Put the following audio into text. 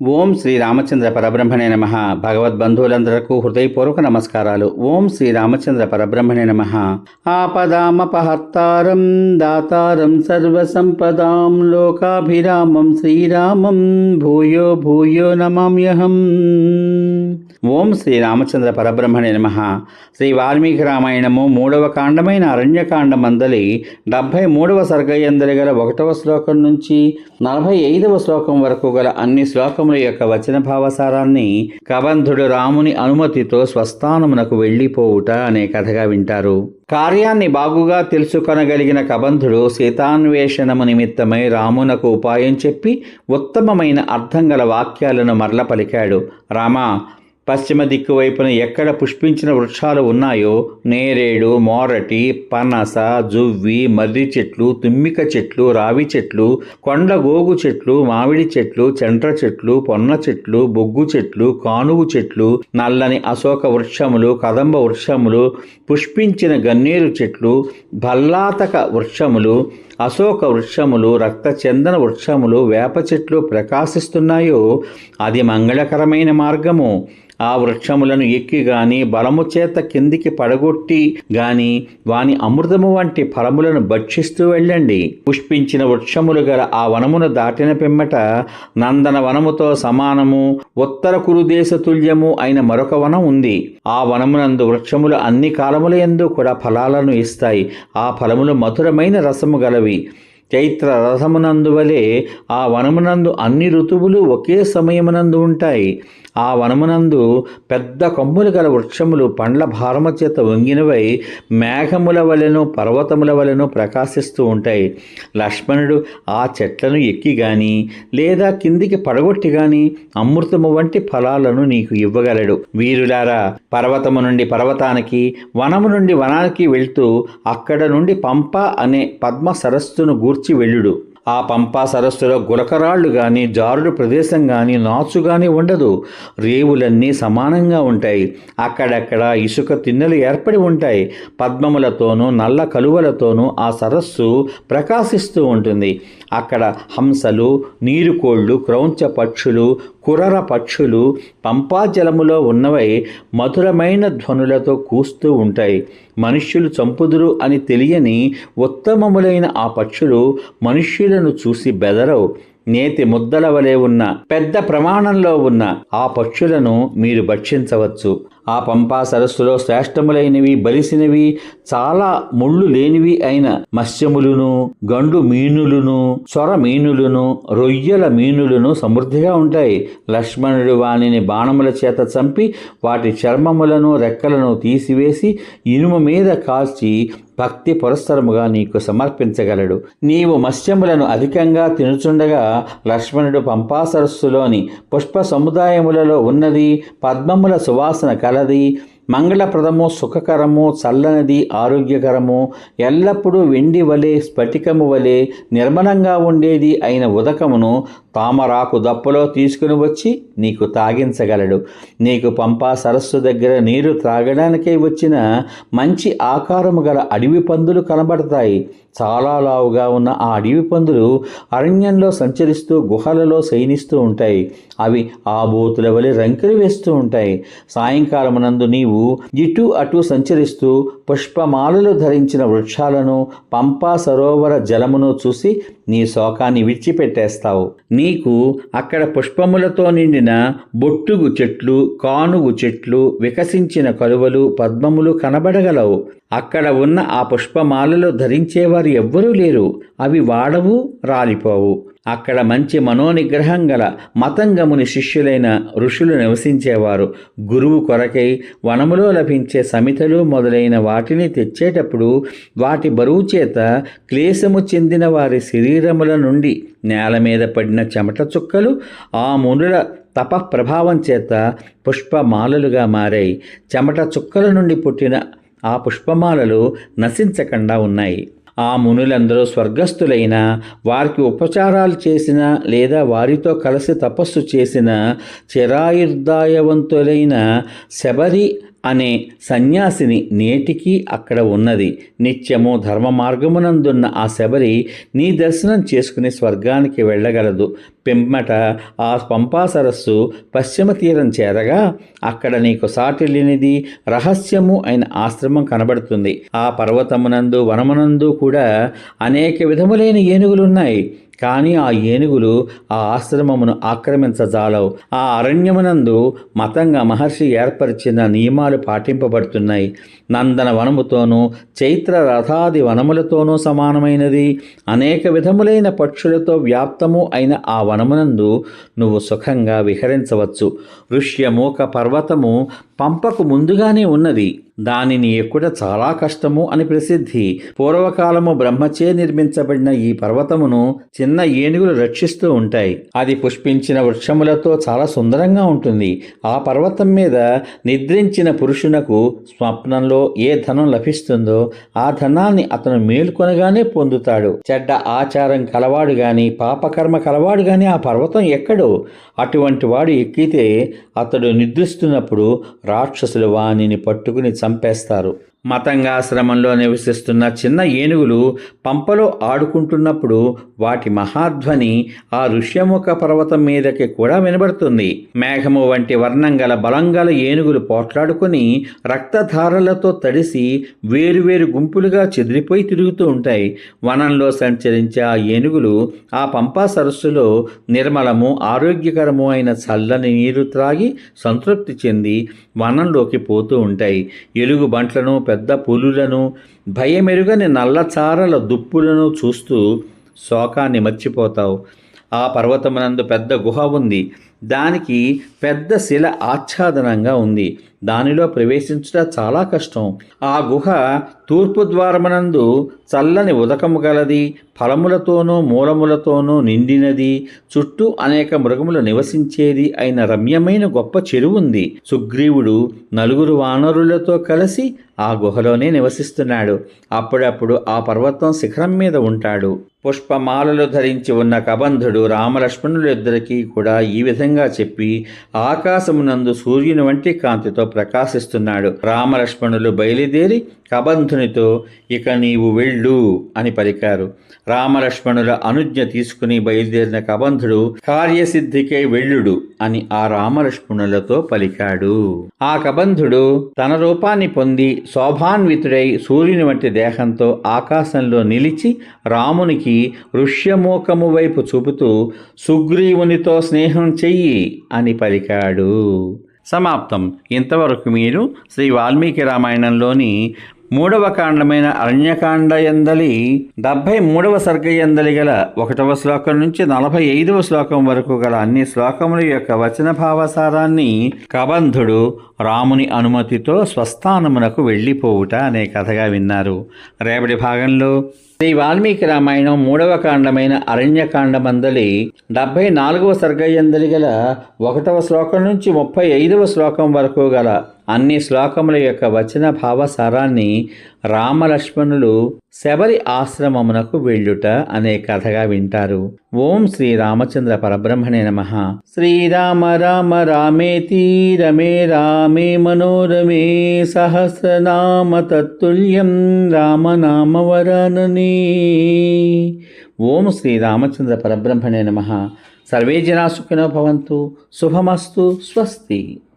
ఓం శ్రీ రామచంద్ర పరబ్రహ్మణే నమ. భగవద్బంధువులందరకు హృదయపూర్వక నమస్కారాలు. ఓం శ్రీ రామచంద్ర పరబ్రహ్మణే నమ. ఆపదామపహర్తారం దాతారం సర్వసంపదాం లోకాభిరామం శ్రీరామం భూయో భూయో నమామ్యహం. ఓం శ్రీ రామచంద్ర పరబ్రహ్మణే నమ. శ్రీ వాల్మీకి రామాయణము మూడవ కాండమైన అరణ్యకాండం అందలి డెబ్భై మూడవ సర్గయందలి గల ఒకటవ శ్లోకం నుంచి నలభై ఐదవ శ్లోకం వరకు గల అన్ని శ్లోకం శ్లోకముల యొక్క వచన భావసారాన్ని కబంధుడు రాముని అనుమతితో స్వస్థానమునకు వెళ్ళిపోవుట అనే కథగా వింటారు. కార్యాన్ని బాగుగా తెలుసుకొనగలిగిన కబంధుడు సీతాన్వేషణము నిమిత్తమై రామునకు ఉపాయం చెప్పి ఉత్తమమైన అర్థం గల వాక్యాలను మరల పలికాడు. రామా పశ్చిమ దిక్కు వైపున ఎక్కడ పుష్పించిన వృక్షాలు ఉన్నాయో నేరేడు మోరటి పనస జువ్వి మర్రి చెట్లు తుమ్మిక చెట్లు రావి చెట్లు కొండ గోగు చెట్లు మామిడి చెట్లు చెంట్ర చెట్లు పొన్న చెట్లు బొగ్గు చెట్లు కానుగు చెట్లు నల్లని అశోక వృక్షములు కదంబ వృక్షములు పుష్పించిన గన్నేరు చెట్లు భల్లాతక వృక్షములు అశోక వృక్షములు రక్తచందన వృక్షములు వేప చెట్లు ప్రకాశిస్తున్నాయో అది మంగళకరమైన మార్గము. ఆ వృక్షములను ఎక్కి గాని బలము చేత కిందికి పడగొట్టి గాని వాని అమృతము వంటి ఫలములను భక్షిస్తూ వెళ్ళండి. పుష్పించిన వృక్షములు గల ఆ వనమును దాటిన పిమ్మట నందన వనముతో సమానము ఉత్తర కురుదేశ తుల్యము అయిన మరొక వనం ఉంది. ఆ వనమునందు వృక్షములు అన్ని కాలముల ఎందు కూడా ఫలాలను ఇస్తాయి. ఆ ఫలములు మధురమైన రసము గలవి. చైత్ర రథమునందు వలె ఆ వనమునందు అన్ని ఋతువులు ఒకే సమయమునందు ఉంటాయి. ఆ వనమునందు పెద్ద కొమ్ములు గల వృక్షములు పండ్ల భారము చేత వంగినవై మేఘముల వలెను పర్వతముల వలెను ప్రకాశిస్తూ ఉంటాయి. లక్ష్మణుడు ఆ చెట్లను ఎక్కి గాని లేదా కిందికి పడగొట్టి గాని అమృతము వంటి ఫలాలను నీకు ఇవ్వగలడు. వీరులారా పర్వతము నుండి పర్వతానికి వనము నుండి వనానికి వెళ్తూ అక్కడ నుండి పంప అనే పద్మ సరస్సును గూర్చి వెళ్ళుడు. ఆ పంపా సరస్సులో గులకరాళ్ళు కానీ జారుడు ప్రదేశం కానీ నాచు కానీ ఉండదు. రేవులన్నీ సమానంగా ఉంటాయి. అక్కడక్కడ ఇసుక తిన్నెలు ఏర్పడి ఉంటాయి. పద్మములతోనూ నల్ల కలువలతోనూ ఆ సరస్సు ప్రకాశిస్తూ ఉంటుంది. అక్కడ హంసలు నీరుకోళ్ళు క్రౌంచ పక్షులు కురర పక్షులు పంపాజలములో ఉన్నవై మధురమైన ధ్వనులతో కూస్తూ ఉంటాయి. మనుష్యులు చంపుదురు అని తెలియని ఉత్తమములైన ఆ పక్షులు మనుష్యులను చూసి బెదరవు. నేతి ముద్దల వలె ఉన్న పెద్ద ప్రమాణంలో ఉన్న ఆ పక్షులను మీరు భక్షించవచ్చు. ఆ పంపా సరస్సులో శ్రేష్టములైనవి బలిసినవి చాలా ముళ్ళు లేనివి అయిన మత్స్యములను గండు మీనులను చొర మీనులను రొయ్యల మీనులను సమృద్ధిగా ఉంటాయి. లక్ష్మణుడు వానిని బాణముల చేత చంపి వాటి చర్మములను రెక్కలను తీసివేసి ఇనుము మీద కాల్చి భక్తి పురస్సరముగా నీకు సమర్పించగలడు. నీవు మత్స్యములను అధికంగా తినుచుండగా లక్ష్మణుడు పంపా సరస్సులోని పుష్ప సముదాయములలో ఉన్నది పద్మముల సువాసన కలది మంగళప్రదము సుఖకరము చల్లనిది ఆరోగ్యకరము ఎల్లప్పుడూ వెండి వలె స్ఫటికము వలె నిర్మలంగా ఉండేది అయిన ఉదకమును తామరాకు దప్పలో తీసుకుని వచ్చి నీకు తాగించగలడు. నీకు పంపా సరస్సు దగ్గర నీరు త్రాగడానికే వచ్చిన మంచి ఆకారము గల అడవి పందులు కనబడతాయి. చాలా లావుగా ఉన్న ఆ అడవి పందులు అరణ్యంలో సంచరిస్తూ గుహలలో శయనిస్తూ ఉంటాయి. అవి ఆ బోతుల వలె రంకెలు వేస్తూ ఉంటాయి. సాయంకాలమునందు నీవు ఇటు అటు సంచరిస్తూ పుష్పమాలలు ధరించిన వృక్షాలను పంపా సరోవర జలమును చూసి నీ శోకాన్ని విడిచిపెట్టేస్తావు. నీకు అక్కడ పుష్పములతో నిండిన బొట్టుగు చెట్లు కానుగు చెట్లు వికసించిన కలువలు పద్మములు కనబడగలవు. అక్కడ ఉన్న ఆ పుష్పమాలలు ధరించేవారు ఎవ్వరూ లేరు. అవి వాడవు రాలిపోవు. అక్కడ మంచి మనోనిగ్రహం గల మతంగముని శిష్యులైన ఋషులు నివసించేవారు. గురువు కొరకై వనములో లభించే సమితలు మొదలైన వాటిని తెచ్చేటప్పుడు వాటి బరువు చేత క్లేశము చెందిన వారి శరీరముల నుండి నేల మీద పడిన చెమట చుక్కలు ఆ మునుల తప ప్రభావం చేత పుష్పమాలలుగా మారాయి. చెమట చుక్కల నుండి పుట్టిన ఆ పుష్పమాలలు నశించకుండా ఉన్నాయి. ఆ మునులందరూ స్వర్గస్థులైన వారికి ఉపచారాలు చేసిన లేదా వారితో కలిసి తపస్సు చేసిన చిరాయుర్దాయవంతులైన శబరి అనే సన్యాసిని నేటికి అక్కడ ఉన్నది. నిత్యము ధర్మ మార్గమునందున్న ఆ శబరి నీ దర్శనం చేసుకుని స్వర్గానికి వెళ్ళగలదు. పిమ్మట ఆ పంపా సరస్సు పశ్చిమ తీరం చేరగా అక్కడ నీకు సాటి లేనిది రహస్యము అయిన ఆశ్రమం కనబడుతుంది. ఆ పర్వతమునందు వనమునందు కూడా అనేక విధములైన ఏనుగులున్నాయి. కానీ ఆ ఏనుగులు ఆ ఆశ్రమమును ఆక్రమించజాలవు. ఆ అరణ్యమునందు మతంగా మహర్షి ఏర్పరిచిన నియమాలు పాటింపబడుతున్నాయి. నందన వనముతోనూ చైత్ర రథాది వనములతోనూ సమానమైనది. అనేక విధములైన పక్షులతో వ్యాప్తము అయిన ఆ వనమునందు నువ్వు సుఖంగా విహరించవచ్చు. ఋష్యమూక పర్వతము పంపకు ముందుగానే ఉన్నది. దానిని ఎక్కుట చాలా కష్టము అని ప్రసిద్ధి. పూర్వకాలము బ్రహ్మచే నిర్మించబడిన ఈ పర్వతమును చిన్న ఏనుగులు రక్షిస్తూ ఉంటాయి. అది పుష్పించిన వృక్షములతో చాలా సుందరంగా ఉంటుంది. ఆ పర్వతం మీద నిద్రించిన పురుషునకు స్వప్నంలో ఏ ధనం లభిస్తుందో ఆ ధనాన్ని అతను మేల్కొనగానే పొందుతాడు. చెడ్డ ఆచారం కలవాడు గాని పాపకర్మ కలవాడు గాని ఆ పర్వతం ఎక్కడో? అటువంటి వాడు ఎక్కితే అతడు నిద్రిస్తున్నప్పుడు రాక్షసులు వానిని పట్టుకుని చంపేస్తారు. మతంగాశ్రమంలో నివసిస్తున్న చిన్న ఏనుగులు పంపలో ఆడుకుంటున్నప్పుడు వాటి మహాధ్వని ఆ ఋష్యముఖ పర్వతం మీదకి కూడా వినబడుతుంది. మేఘము వంటి వర్ణంగల బలంగల ఏనుగులు పోట్లాడుకుని రక్తధారలతో తడిసి వేరువేరు గుంపులుగా చెదిరిపోయి తిరుగుతూ ఉంటాయి. వనంలో సంచరించే ఆ ఏనుగులు ఆ పంపా సరస్సులో నిర్మలము ఆరోగ్యకరము అయిన చల్లని నీరు త్రాగి సంతృప్తి చెంది వనంలోకి పోతూ ఉంటాయి. ఎలుగు బంట్లను పెద్ద పెద్ద పులులను భయమెరుగని నల్లచారల దుప్పులను చూస్తూ శోకాన్ని మర్చిపోతావు. ఆ పర్వతమునందు పెద్ద గుహ ఉంది. దానికి పెద్ద శిల ఆచ్ఛాదనంగా ఉంది. దానిలో ప్రవేశించుట చాలా కష్టం. ఆ గుహ తూర్పు ద్వారమునందు చల్లని ఉదకము గలది ఫలములతోనూ మూలములతోనూ నిండినది చుట్టూ అనేక మృగములు నివసించేది అయిన రమ్యమైన గొప్ప చెరువు ఉంది. సుగ్రీవుడు నలుగురు వానరులతో కలిసి ఆ గుహలోనే నివసిస్తున్నాడు. అప్పుడప్పుడు ఆ పర్వతం శిఖరం మీద ఉంటాడు. పుష్పమాలలు ధరించి ఉన్న కబంధుడు రామలక్ష్మణులిద్దరికీ కూడా ఈ విధంగా చెప్పి ఆకాశమునందు సూర్యుని వంటి కాంతితో ప్రకాశిస్తున్నాడు. రామలక్ష్మణులు బయలుదేరి కబంధునితో ఇక నీవు వెళ్ళు అని పలికారు. రామలక్ష్మణుల అనుజ్ఞ తీసుకుని బయలుదేరిన కబంధుడు కార్యసిద్ధికే వెళ్ళుడు అని ఆ రామలక్ష్మణులతో పలికాడు. ఆ కబంధుడు తన రూపాన్ని పొంది శోభాన్వితుడై సూర్యుని వంటి దేహంతో ఆకాశంలో నిలిచి రామునికి ఋష్యమూకము వైపు చూపుతూ సుగ్రీవునితో స్నేహం చెయ్యి అని పలికాడు. సమాప్తం. ఇంతవరకు మీరు శ్రీ వాల్మీకి రామాయణంలోని మూడవ కాండమైన అరణ్యకాండ ఎందలి డెబ్భై మూడవ సర్గ ఎందలి గల ఒకటవ శ్లోకం నుంచి నలభై ఐదవ శ్లోకం వరకు గల అన్ని శ్లోకముల యొక్క వచన భావసారాన్ని కబంధుడు రాముని అనుమతితో స్వస్థానమునకు వెళ్ళిపోవుట అనే కథగా విన్నారు. రేపటి భాగంలో శ్రీ వాల్మీకి రామాయణం మూడవ కాండమైన అరణ్యకాండమందలి డెబ్భై నాలుగవ సర్గయందలి గల ఒకటవ శ్లోకం నుంచి ముప్పై ఐదవ శ్లోకం వరకు గల అన్ని శ్లోకముల యొక్క వచన భావసారాన్ని రామలక్ష్మణులు శబరి ఆశ్రమమునకు వెళ్ళుట అనే కథగా వింటారు. ఓం శ్రీ రామచంద్ర పరబ్రహ్మణే నమ. శ్రీరామ రామ రామేతి రమే రామే మనోరమే సహస్రనామ తత్తుల్యం రామనామ వరాననే ఓం శ్రీ రామచంద్ర పరబ్రహ్మణే నమ. సర్వే జనా సుఖినో భవంతు. శుభమస్తు. స్వస్తి.